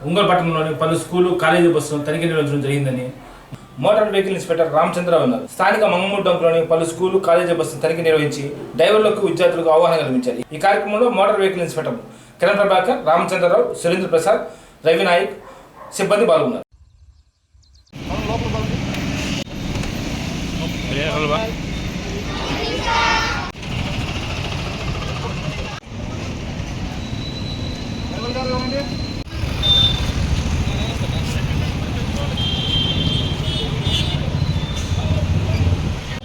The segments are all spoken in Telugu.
ఉంగల్ పట్టణంలోని పలు స్కూలు కాలేజీ బస్సులను తనిఖీ నిర్వహించడం జరిగిందని మోటార్ వెహికల్ ఇన్స్పెక్టర్ రామచంద్రరావు అన్నారు. స్థానిక మంగమూరు డొంకలోని పలు స్కూలు కాలేజీ బస్సులను తనిఖీ నిర్వహించి డ్రైవర్లకు విద్యార్థులకు అవగాహన కల్పించారు ఈ కార్యక్రమంలో motor vehicle inspector Kiran Prabhakar Ramachandrarao Surendra Prasad Ravi Nayak సిబ్బంది పాల్గొన్నారు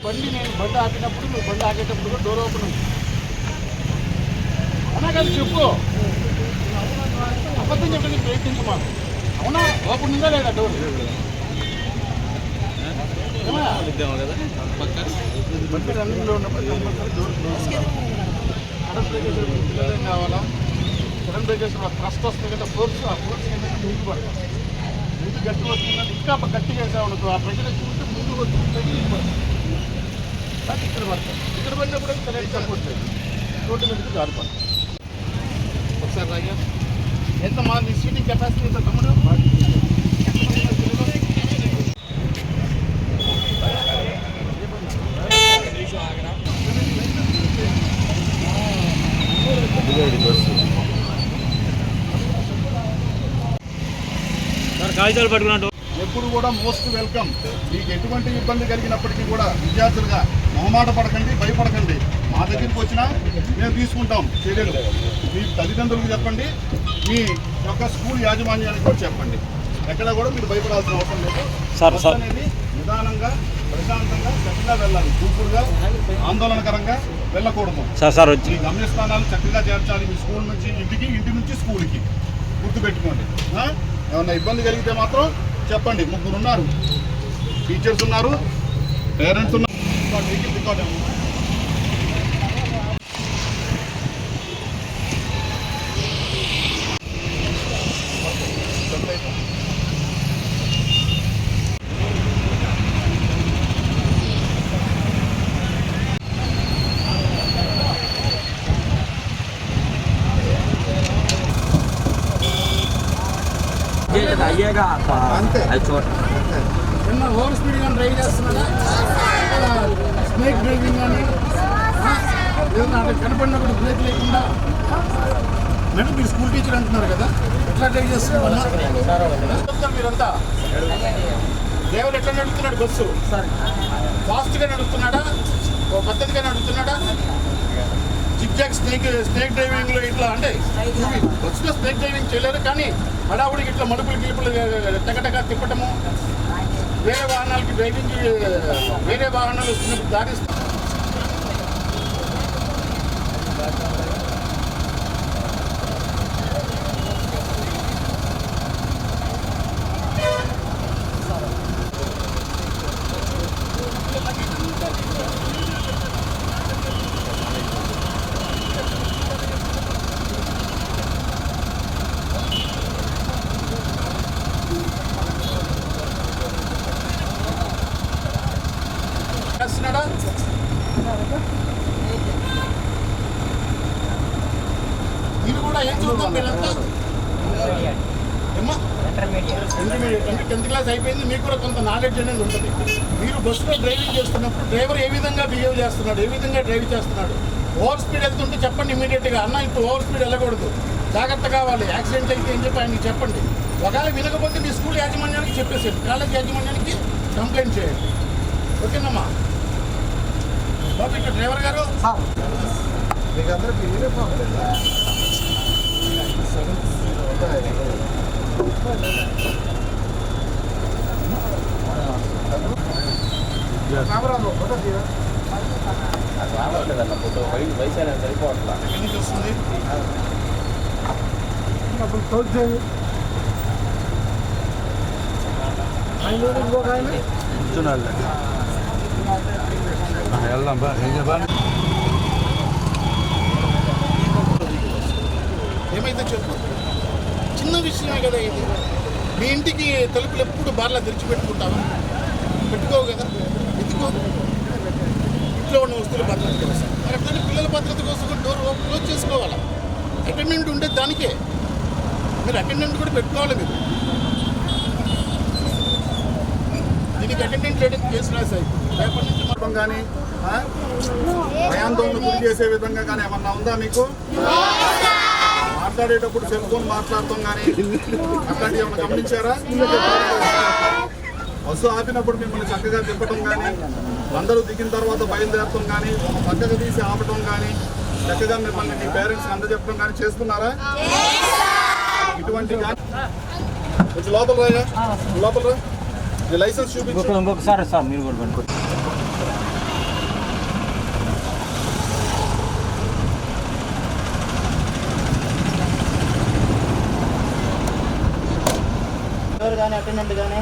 బండి నేను బండి ఆపినప్పుడు నువ్వు బండి ఆగేటప్పుడు కూడా డోర్ ఓపెన్ ఉంది చెప్పుకో అబద్ధం చెప్పడానికి ప్రయత్నించు మాకు అవునా? ఓపెన్ ఉందా లేదా డోర్? రన్నింగ్లో ఉన్నప్పుడు కంపల్సరీ బ్రేకేషన్ కావాలా సడన్ బ్రేకేషన్ థ్రస్ట్ వస్తుంది కదా ఫోర్స్ ఆ ఫోర్స్ ఏంటంటే ముందు పడతాం ముందు గట్టి వస్తుందంటే ఇంకా గట్టిగా వేసావు అనుకో ఆ ప్రెషర్ చూస్తే ముందు వస్తుంది పడుతుంది ఇక్కడ పడతాను ఇక్కడ పడినప్పుడు కరెంట్ సపోర్ట్ లేదు రోడ్డు మీదకి జారిపోతాం రాయ్యా ఎంత మా నీ సీటింగ్ కెపాసిటీ ఎంత తమ్ముడు కాగితాలు పట్టుకున్నట్టు. ఎప్పుడు కూడా మోస్ట్ వెల్కమ్. మీకు ఎటువంటి ఇబ్బంది కలిగినప్పటికీ కూడా విద్యార్థులుగా మొహమాట పడకండి భయపడకండి. మా దగ్గరికి వచ్చినా మేము తీసుకుంటాం. చర్యలు. మీ తల్లిదండ్రులకు చెప్పండి. మీ యొక్క స్కూల్ యాజమాన్యానికి కూడా చెప్పండి. ఎక్కడ కూడా మీరు భయపడాల్సిన అవసరం లేదు. సార్. అనేది నిదానంగా ప్రశాంతంగా చక్కగా వెళ్ళాలి. దూకుడుగా ఆందోళనకరంగా వెళ్ళకూడదు. సార్ సార్ వచ్చి. మీ గమ్యస్థానాలు చక్కగా చేర్చాలి. మీ స్కూల్ నుంచి ఇంటికి ఇంటి నుంచి స్కూల్కి గుర్తుపెట్టుకోండి? ఏమన్నా ఇబ్బంది కలిగితే మాత్రం చెప్పండి. ముగ్గురు ఉన్నారు టీచర్స్ ఉన్నారు. పేరెంట్స్ ఉన్నారు. రికార్డ్, ఏమో. అయ్యేగా నిన్న ఓవర్ స్పీడ్ కానీ డ్రైవ్ చేస్తున్నాడా? స్నేక్ డ్రైవింగ్ కానీ ఏదన్నా అట్లా కనపడినప్పుడు బ్రేక్ లేకుండా? మేడం మీరు స్కూల్ టీచర్ అంటున్నారు కదా? ఎట్లా డ్రైవ్ చేస్తున్నారు మీరంతా. డ్రైవర్ ఎట్లా నడుపుతున్నాడు బస్సు? ఫాస్ట్గా నడుస్తున్నాడా ఓ పద్ధతిగా నడుపుతున్నాడా? జిగ్జాగ్ స్నేక్ స్నేక్ డ్రైవింగ్లో ఇట్లా అంటే బస్సులో స్నేక్ డ్రైవింగ్ చేయలేరు కానీ హడావుడికి ఇట్లా మడుపులు గిలుపులు తెగటగా తిప్పటము. వేరే వాహనాలకి డ్రైవింగ్ వేరే వాహనాలు వస్తున్నప్పుడు దారి చేస్తున్నాడా మీరు కూడా మీరంతా ఇంటర్మీడియట్ అంటే టెన్త్ క్లాస్ అయిపోయింది మీకు కూడా కొంత నాలెడ్జ్ అనేది ఉంటుంది. మీరు బస్సులో డ్రైవింగ్ చేస్తున్నప్పుడు డ్రైవర్ ఏ విధంగా బిహేవ్ చేస్తున్నాడు ఏ విధంగా డ్రైవ్ చేస్తున్నాడు? ఓవర్ స్పీడ్ వెళ్తుంటే చెప్పండి ఇమీడియట్గా అన్న ఇప్పుడు ఓవర్ స్పీడ్ వెళ్ళకూడదు. జాగ్రత్త కావాలి. యాక్సిడెంట్ అయితే ఏం చెప్పి ఆయనకి చెప్పండి. ఒకవేళ వినకపోతే మీ స్కూల్ యాజమాన్యానికి చెప్పేసేయండి. కాలేజ్ యాజమాన్యానికి కంప్లైంట్ చేయండి. ఓకేనమ్మా? బాబు ఇక్కడ డ్రైవర్ గారు? మీకు అందరికి యూనిఫామ్ లేదా ఎక్కడి నుంచి వస్తుంది వెళ్దాం బా ఏం చెప్పాలి ఏమైతే చెప్పు. చిన్న విషయమే కదా ఇది. మీ ఇంటికి తలుపులు ఎప్పుడు బార్లా తెరిచిపెట్టుకుంటావా పెట్టుకోవు కదా. ఎందుకో? ఇంట్లో ఉన్న వస్తువులు భద్రత కోసం మరి అట్లనే పిల్లల భద్రత కోసం డోర్ క్లోజ్ చేసుకోవాలా? అటెండెంట్ ఉండే దానికే. మీరు అటెండెంట్ కూడా పెట్టుకోవాలి మీరు. దీనికి అటెండెంట్ లేడీకి కేసు రాశాయి. రేపటి నుంచి మొత్తం కానీ భయాందోళన గురి చేసే విధంగా కానీ ఏమన్నా ఉందా మీకు? మాట్లాడేటప్పుడు సెల్ ఫోన్ మాట్లాడటం కానీ అట్లాంటివి ఏమైనా గమనించారా? బస్సు ఆపినప్పుడు మిమ్మల్ని చక్కగా తిప్పటం కానీ అందరూ దిగిన తర్వాత బయలుదేరటం కానీ చక్కగా తీసి ఆపటం కానీ చక్కగా మిమ్మల్ని మీ పేరెంట్స్కి అందజెప్పడం కానీ చేస్తున్నారా? ఇటువంటి కొంచెం లోపల రాయా లోపల రా. లైసెన్స్ చూపించు. ఇంకొకసారి సార్ మీరు కూడా డ్రైవర్ కానీ అటెండెంట్ కానీ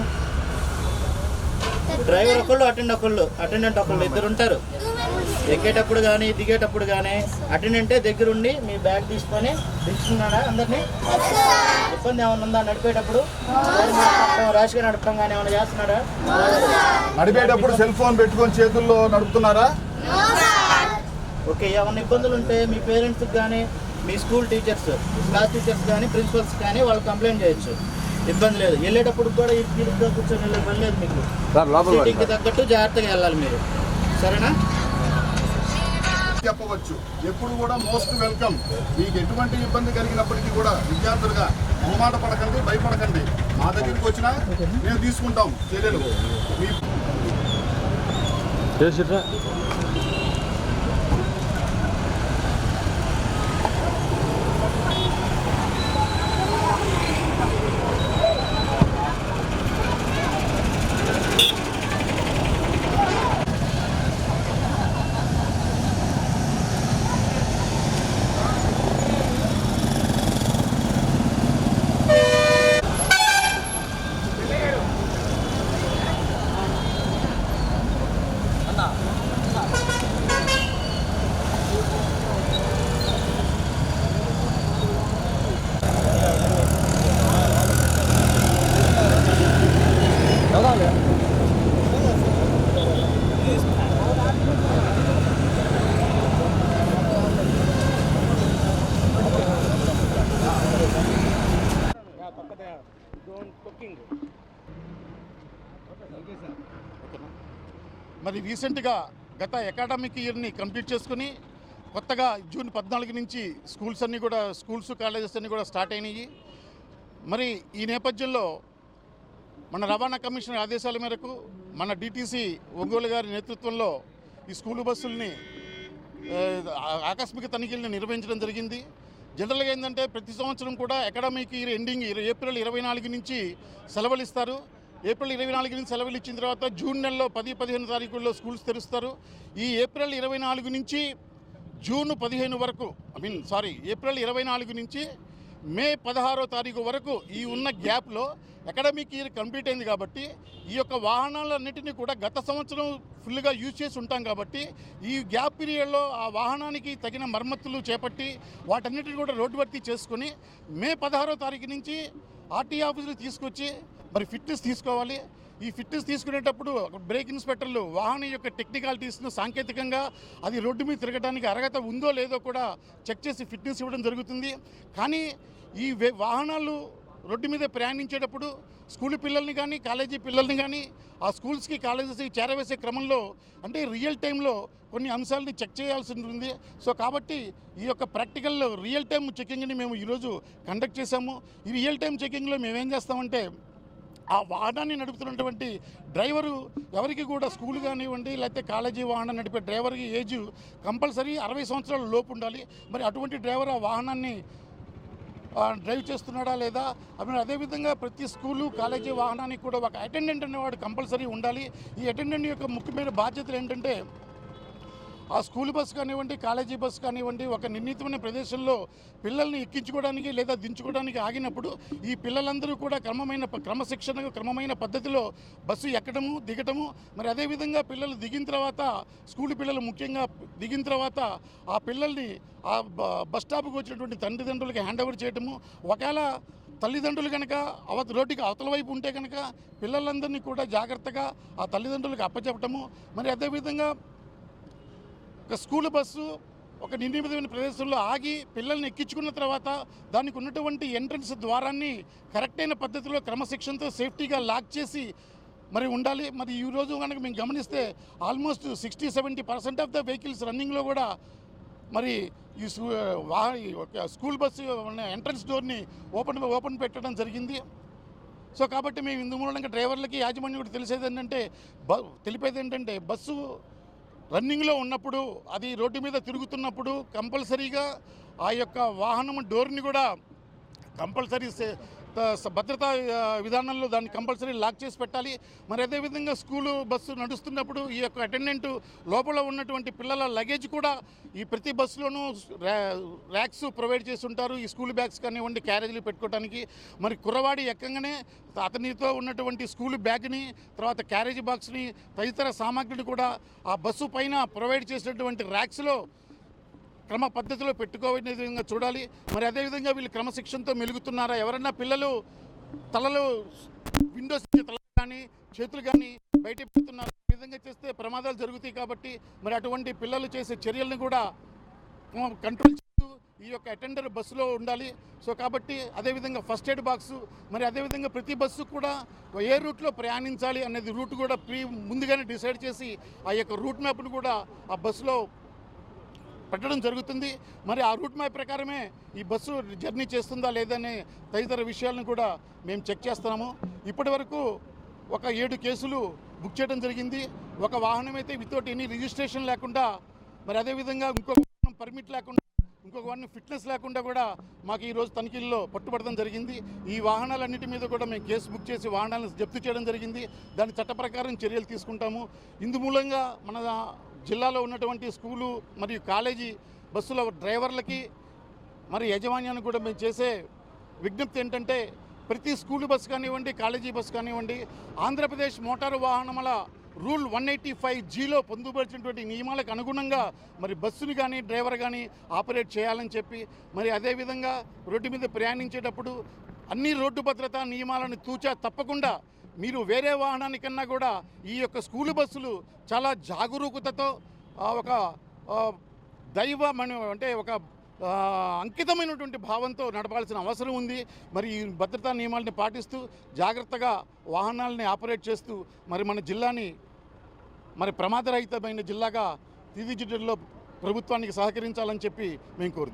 డ్రైవర్ ఒకళ్ళు అటెండ్ ఒకళ్ళు అటెండెంట్ ఒకళ్ళు ఇద్దరు ఉంటారు. ఎక్కేటప్పుడు కానీ దిగేటప్పుడు కానీ అటెండెంటే దగ్గరుండి మీ బ్యాగ్ తీసుకొని దించుకున్నాడా అందరినీ? ఇబ్బంది ఏమైనా ఉందా? నడిపేటప్పుడు? ర్యాష్గా నడపడం కానీ ఏమైనా చేస్తున్నాడా? నడిపేటప్పుడు సెల్ ఫోన్ పెట్టుకొని చేతుల్లో నడుపుతున్నారా? ఓకే ఏమైనా ఇబ్బందులు ఉంటే మీ పేరెంట్స్కి కానీ మీ స్కూల్ టీచర్స్ క్లాస్ టీచర్స్ కానీ ప్రిన్సిపల్స్ కానీ వాళ్ళు కంప్లైంట్ చేయొచ్చు. ఇబ్బంది లేదు. వెళ్ళేటప్పుడు కూడా ఇరుగ్గా కూర్చొని వెళ్ళే పని లేదు మీకు. సార్ లోపల సీటింగ్కి తగ్గట్టు జాగ్రత్తగా వెళ్ళాలి మీరు. సరేనా? చెప్పవచ్చు. ఎప్పుడు కూడా మోస్ట్ వెల్కమ్. మీకు ఎటువంటి ఇబ్బంది కలిగినప్పటికీ కూడా విద్యార్థులుగా మొహమాట పడకండి భయపడకండి. మా దగ్గరికి వచ్చినా మేము తీసుకుంటాం. చర్యలు. మీ మరి రీసెంట్గా గత అకాడమిక్ ఇయర్ని కంప్లీట్ చేసుకుని కొత్తగా జూన్ పద్నాలుగు నుంచి స్కూల్స్ అన్నీ కూడా స్కూల్స్ కాలేజెస్ అన్నీ కూడా స్టార్ట్ అయినాయి. మరి ఈ నేపథ్యంలో మన రవాణా కమిషనర్ ఆదేశాల మేరకు మన డిటీసీ ఒంగోలు గారి నేతృత్వంలో ఈ స్కూలు బస్సుల్ని ఆకస్మిక తనిఖీలను నిర్వహించడం జరిగింది. జనరల్గా ఏంటంటే ప్రతి సంవత్సరం కూడా అకాడమిక్ ఇయర్ ఎండింగ్ ఏప్రిల్ ఇరవై నాలుగు నుంచి సెలవులు ఇస్తారు. ఏప్రిల్ ఇరవై నాలుగు నుంచి సెలవులు ఇచ్చిన తర్వాత జూన్ నెలలో పది పదిహేను తారీఖుల్లో స్కూల్స్ తెరుస్తారు. ఈ ఏప్రిల్ ఇరవై నాలుగు నుంచి జూన్ పదిహేను వరకు ఐ మీన్ సారీ ఏప్రిల్ ఇరవై నాలుగు నుంచి మే పదహారో తారీఖు వరకు ఈ ఉన్న గ్యాప్లో అకాడమిక్ ఇయర్ కంప్లీట్ అయింది కాబట్టి ఈ యొక్క వాహనాలన్నింటినీ కూడా గత సంవత్సరం ఫుల్గా యూజ్ చేసి ఉంటాం కాబట్టి ఈ గ్యాప్ పీరియడ్లో ఆ వాహనానికి తగిన మరమ్మతులు చేపట్టి వాటన్నిటిని కూడా రోడ్డు భర్తీ చేసుకొని మే పదహారో తారీఖు నుంచి ఆర్టీ ఆఫీసులు తీసుకొచ్చి మరి ఫిట్నెస్ తీసుకోవాలి. ఈ ఫిట్నెస్ తీసుకునేటప్పుడు బ్రేక్ ఇన్స్పెక్టర్లు వాహనం యొక్క టెక్నికాలిటీస్ను సాంకేతికంగా అది రోడ్డు మీద తిరగడానికి అర్హత ఉందో లేదో కూడా చెక్ చేసి ఫిట్నెస్ ఇవ్వడం జరుగుతుంది. కానీ ఈ వే- వాహనాలు రోడ్డు మీద ప్రయాణించేటప్పుడు స్కూల్ పిల్లల్ని కానీ కాలేజీ పిల్లల్ని కానీ ఆ స్కూల్స్కి కాలేజెస్కి చేరవేసే క్రమంలో అంటే రియల్ టైంలో కొన్ని అంశాలని చెక్ చేయాల్సి ఉంటుంది సో కాబట్టి ఈ యొక్క ప్రాక్టికల్ రియల్ టైం చెకింగ్ని మేము ఈరోజు కండక్ట్ చేశాము. ఈ రియల్ టైం చెకింగ్లో మేమేం చేస్తామంటే ఆ వాహనాన్ని నడుపుతున్నటువంటి డ్రైవరు ఎవరికి కూడా స్కూల్ కానివ్వండి లేకపోతే కాలేజీ వాహనం నడిపే డ్రైవర్కి ఏజ్ కంపల్సరీ అరవై సంవత్సరాల లోపు ఉండాలి. మరి అటువంటి డ్రైవర్ ఆ వాహనాన్ని డ్రైవ్ చేస్తున్నాడా లేదా? అదే అదేవిధంగా ప్రతి స్కూలు కాలేజీ వాహనానికి కూడా ఒక అటెండెంట్ అనేవాడు కంపల్సరీ ఉండాలి. ఈ అటెండెంట్ యొక్క ముఖ్యమైన బాధ్యతలు ఏంటంటే ఆ స్కూల్ బస్సు కానివ్వండి కాలేజీ బస్సు కానివ్వండి ఒక నిర్ణీతమైన ప్రదేశంలో పిల్లల్ని ఎక్కించుకోవడానికి లేదా దించుకోవడానికి ఆగినప్పుడు ఈ పిల్లలందరూ కూడా క్రమమైన క్రమశిక్షణ క్రమమైన పద్ధతిలో బస్సు ఎక్కడము దిగటము మరి అదేవిధంగా పిల్లలు దిగిన తర్వాత స్కూల్ పిల్లలు ముఖ్యంగా దిగిన తర్వాత ఆ పిల్లల్ని ఆ బ- బస్ స్టాప్కి వచ్చినటువంటి తండ్రిదండ్రులకి హ్యాండ్ ఓవర్ చేయటము ఒకవేళ తల్లిదండ్రులు కనుక అవత రోడ్డుకి అవతల వైపు ఉంటే కనుక పిల్లలందరినీ కూడా జాగ్రత్తగా ఆ తల్లిదండ్రులకు అప్పచెప్పటము మరి అదేవిధంగా ఒక స్కూల్ బస్సు ఒక నిర్మితమైన ప్రదేశంలో ఆగి పిల్లల్ని ఎక్కించుకున్న తర్వాత దానికి ఉన్నటువంటి ఎంట్రన్స్ ద్వారాన్ని కరెక్ట్ అయిన పద్ధతిలో క్రమశిక్షణతో సేఫ్టీగా లాక్ చేసి మరి ఉండాలి. మరి ఈ రోజు కనుక మేము గమనిస్తే almost sixty seventy percent of the vehicles రన్నింగ్లో కూడా మరి ఈ ఈ ఒక స్కూల్ బస్సు ఎంట్రన్స్ డోర్ని ఓపెన్ ఓపెన్ పెట్టడం జరిగింది. సో కాబట్టి మేము ఇందు మూలంగా డ్రైవర్లకి యాజమాన్యం కూడా తెలిసేది ఏంటంటే బ తెలిపేది ఏంటంటే బస్సు రన్నింగ్లో ఉన్నప్పుడు అది రోడ్డు మీద తిరుగుతున్నప్పుడు కంపల్సరీగా ఆ యొక్క వాహనం డోర్ని కూడా కంపల్సరీ సే- భద్రతా విధానంలో దాన్ని కంపల్సరీ లాక్ చేసి పెట్టాలి. మరి అదేవిధంగా స్కూలు బస్సు నడుస్తున్నప్పుడు ఈ యొక్క అటెండెంట్ లోపల ఉన్నటువంటి పిల్లల లగేజ్ కూడా ఈ ప్రతి బస్సులోనూ ర్యాక్స్ ప్రొవైడ్ చేసి ఉంటారు ఈ స్కూల్ బ్యాగ్స్ కానివ్వండి క్యారేజీలు పెట్టుకోవడానికి మరి కుర్రవాడి ఎక్కంగానే అతనితో ఉన్నటువంటి స్కూల్ బ్యాగ్ని తర్వాత క్యారేజీ బాక్స్ని తదితర సామాగ్రిని కూడా ఆ బస్సు పైన ప్రొవైడ్ చేసినటువంటి ర్యాక్స్లో క్రమ పద్ధతిలో పెట్టుకోవనే విధంగా చూడాలి. మరి అదేవిధంగా వీళ్ళు క్రమశిక్షణతో మెలుగుతున్నారా? ఎవరన్నా పిల్లలు తలలు విండోస్ తల కానీ చేతులు కానీ బయట పెడుతున్నారు. ఈ విధంగా చేస్తే ప్రమాదాలు జరుగుతాయి కాబట్టి మరి అటువంటి పిల్లలు చేసే చర్యలను కూడా కంట్రోల్ చేస్తూ ఈ యొక్క అటెండర్ బస్సులో ఉండాలి. సో కాబట్టి అదేవిధంగా ఫస్ట్ ఎయిడ్ బాక్సు మరి అదేవిధంగా ప్రతి బస్సు కూడా ఏ రూట్లో ప్రయాణించాలి అనేది రూట్ కూడా ప్రీ ముందుగానే డిసైడ్ చేసి ఆ యొక్క రూట్ మ్యాప్ను కూడా ఆ బస్సులో పెట్టడం జరుగుతుంది. మరి ఆ రూట్ మ్యాప్ ప్రకారమే ఈ బస్సు జర్నీ చేస్తుందా లేదనే తదితర విషయాలను కూడా మేము చెక్ చేస్తున్నాము. ఇప్పటి వరకు ఒక ఏడు కేసులు బుక్ చేయడం జరిగింది. ఒక వాహనం అయితే వితౌట్ ఎనీ రిజిస్ట్రేషన్ లేకుండా మరి అదేవిధంగా ఇంకొక వాహనం పర్మిట్ లేకుండా ఇంకొక వాడిని ఫిట్నెస్ లేకుండా కూడా మాకు ఈరోజు తనిఖీల్లో పట్టుబడడం జరిగింది. ఈ వాహనాలన్నిటి మీద కూడా మేము కేసు బుక్ చేసి వాహనాలను జప్తు చేయడం జరిగింది. దాని చట్ట చర్యలు తీసుకుంటాము. ఇందు మూలంగా మన జిల్లాలో ఉన్నటువంటి స్కూలు మరియు కాలేజీ బస్సుల డ్రైవర్లకి మరి యాజమాన్యానికి కూడా మేము చేసే విజ్ఞప్తి ఏంటంటే ప్రతి స్కూల్ బస్సు కానివ్వండి కాలేజీ బస్సు కానివ్వండి ఆంధ్రప్రదేశ్ మోటారు వాహనముల రూల్ వన్ ఎయిటీ ఫైవ్ జీలో పొందుపరిచినటువంటి నియమాలకు అనుగుణంగా మరి బస్సుని కానీ డ్రైవర్ కానీ ఆపరేట్ చేయాలని చెప్పి మరి అదేవిధంగా రోడ్డు మీద ప్రయాణించేటప్పుడు అన్ని రోడ్డు భద్రతా నియమాలను తూచా తప్పకుండా మీరు వేరే వాహనానికన్నా కూడా ఈ యొక్క స్కూలు బస్సులు చాలా జాగరూకతతో ఒక దైవ అంటే ఒక అంకితమైనటువంటి భావంతో నడపాల్సిన అవసరం ఉంది. మరి ఈ భద్రతా నియమాలని పాటిస్తూ జాగ్రత్తగా వాహనాలని ఆపరేట్ చేస్తూ మరి మన జిల్లాని మరి ప్రమాదరహితమైన జిల్లాగా తీర్చిదిద్దడంలో ప్రభుత్వానికి సహకరించాలని చెప్పి మేము కోరుతున్నాం.